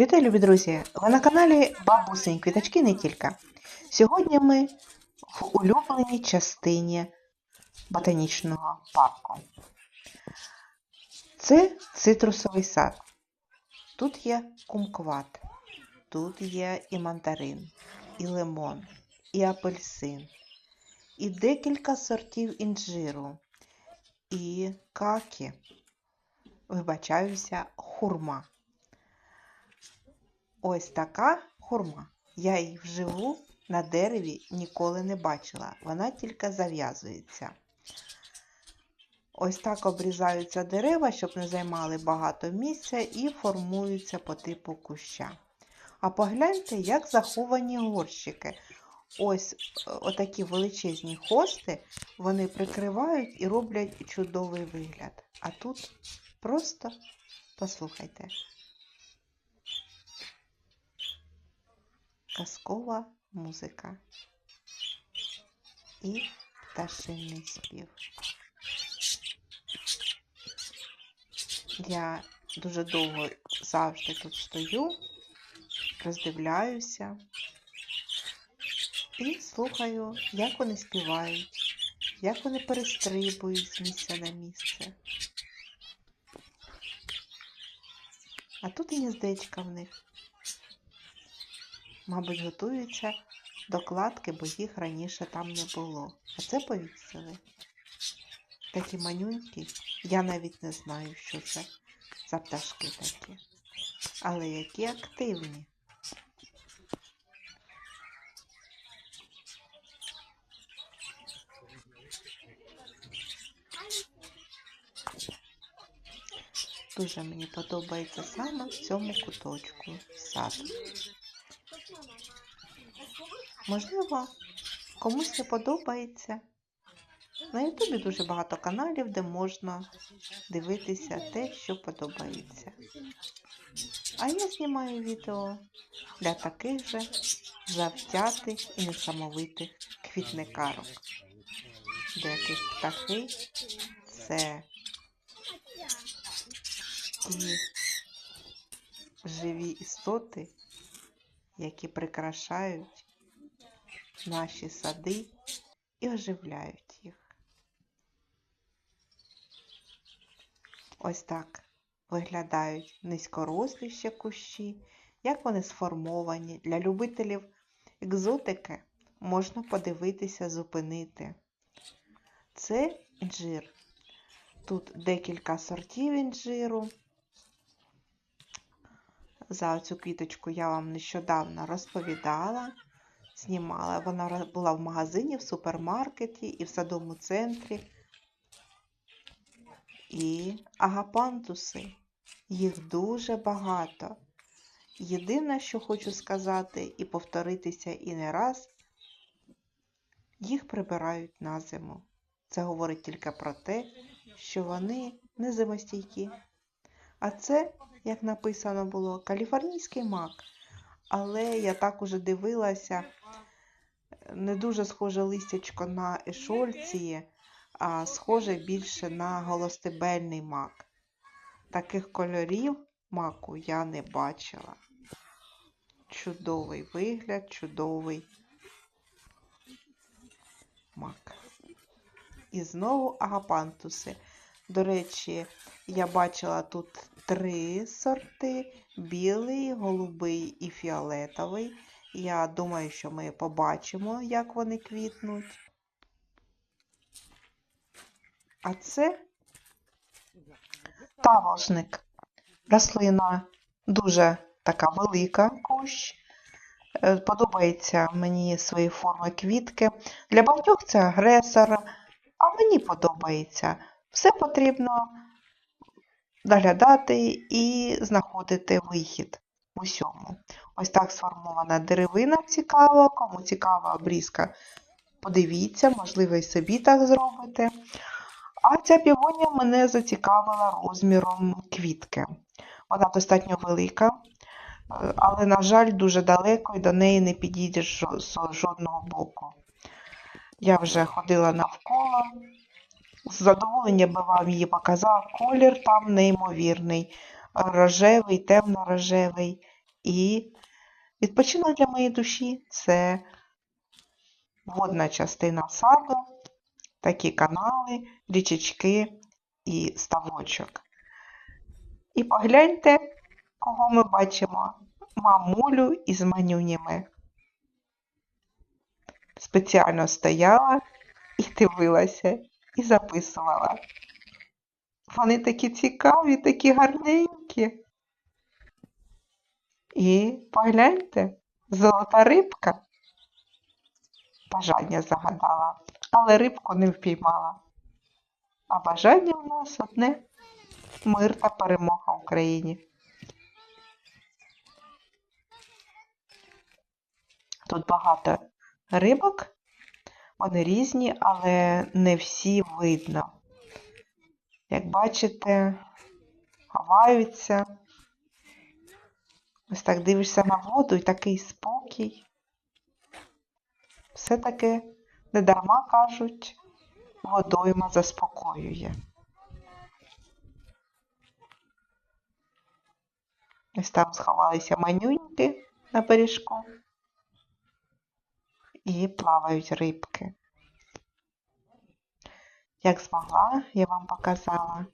Вітаю, любі друзі! Ви на каналі Бабусень Квіточки не тільки. Сьогодні ми в улюбленій частині ботанічного парку. Це цитрусовий сад. Тут є кумкват, тут є і мандарин, і лимон, і апельсин, і декілька сортів інжиру, і какі. Вибачаюся, хурма. Ось така хурма. Я її вживу на дереві ніколи не бачила. Вона тільки зав'язується. Ось так обрізаються дерева, щоб не займали багато місця і формуються по типу куща. А погляньте, як заховані горщики. Ось е, отакі величезні хости, вони прикривають і роблять чудовий вигляд. А тут просто послухайте. Казкова музика і пташиний спів. Я дуже довго завжди тут стою, роздивляюся і слухаю, як вони співають, як вони перестрибують з місця на місце. А тут гніздечка в них. Мабуть, готуються до кладки, бо їх раніше там не було. А це повісили. Такі манюнькі. Я навіть не знаю, що це за пташки такі. Але які активні. Дуже мені подобається саме в цьому куточку саду. Можливо, комусь не подобається. На Ютубі дуже багато каналів, де можна дивитися те, що подобається. А я знімаю відео для таких же завзятих і несамовитих квітникарок. Деякі птахи це ті живі істоти, які прикрашають наші сади і оживляють їх. Ось так виглядають низькорослі ще кущі, як вони сформовані. Для любителів екзотики можна подивитися, зупинити. Це інжир. Тут декілька сортів інжиру. За цю квіточку я вам нещодавно розповідала, знімала. Вона була в магазині, в супермаркеті і в садовому центрі. І агапантуси. Їх дуже багато. Єдине, що хочу сказати і повторитися і не раз, їх прибирають на зиму. Це говорить тільки про те, що вони не зимостійкі. А це, як написано було, каліфорнійський мак. Але я так уже дивилася, не дуже схоже листячко на ешольції, а схоже більше на голостебельний мак. Таких кольорів маку я не бачила. Чудовий вигляд, чудовий мак. І знову агапантуси. До речі, я бачила тут три сорти: білий, голубий і фіолетовий. Я думаю, що ми побачимо, як вони квітнуть. А це таволжник. Рослина дуже така велика кущ. Е, Подобається мені свої форми квітки. Для багатьох це агресор, а мені подобається. Все потрібно доглядати і знаходити вихід усьому. Ось так сформована деревина цікава. Кому цікава обрізка, подивіться, можливо, і собі так зробите. А ця півонія мене зацікавила розміром квітки. Вона достатньо велика, але, на жаль, дуже далеко і до неї не підійдеш з жодного боку. Я вже ходила навколо. З задоволенням би вам її показав. Колір там неймовірний. Рожевий, темно-рожевий І відпочинок для моєї душі це водна частина саду, такі канали, річечки і ставочок. І погляньте, кого ми бачимо. Мамулю із манюнями. Спеціально стояла і дивилася, і записувала. Вони такі цікаві, такі гарненькі. І погляньте, золота рибка. Бажання загадала, але рибку не впіймала. А бажання в нас одне мир та перемога Україні. Тут багато рибок, вони різні, але не всі видно. Як бачите, ховаються. Ось так дивишся на воду і такий спокій. Все-таки недарма кажуть, водойма заспокоює. Ось там сховалися манюньки на бережку і плавають рибки. Як змогла, я вам показала.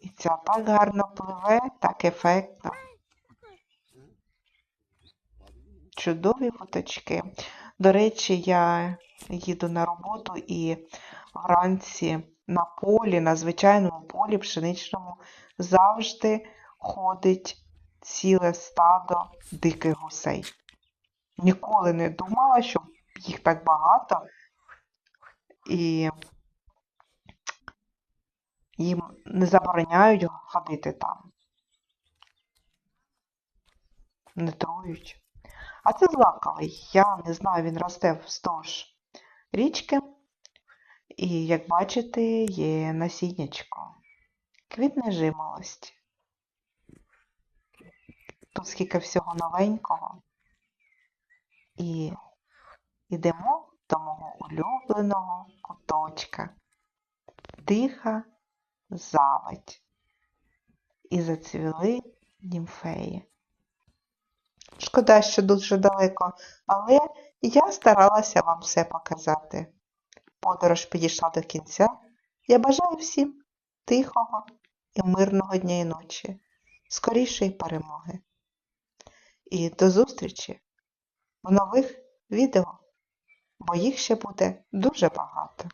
І ця так гарно пливе, так ефектно. Чудові фоточки. До речі, я їду на роботу і вранці на полі, на звичайному полі пшеничному, завжди ходить ціле стадо диких гусей. Ніколи не думала, що їх так багато, і їм не забороняють ходити там. Не трують. А це злаковий. Я не знаю, він росте вздовж річки. І, як бачите, є насіннячко. Квітне жимолості. Тут скільки всього новенького. І йдемо до мого улюбленого куточка. Тиха заводь. І зацвіли німфеї. Шкода, що дуже далеко, але я старалася вам все показати. Подорож підійшла до кінця. Я бажаю всім тихого і мирного дня і ночі, скорішої перемоги. І до зустрічі в нових відео, бо їх ще буде дуже багато.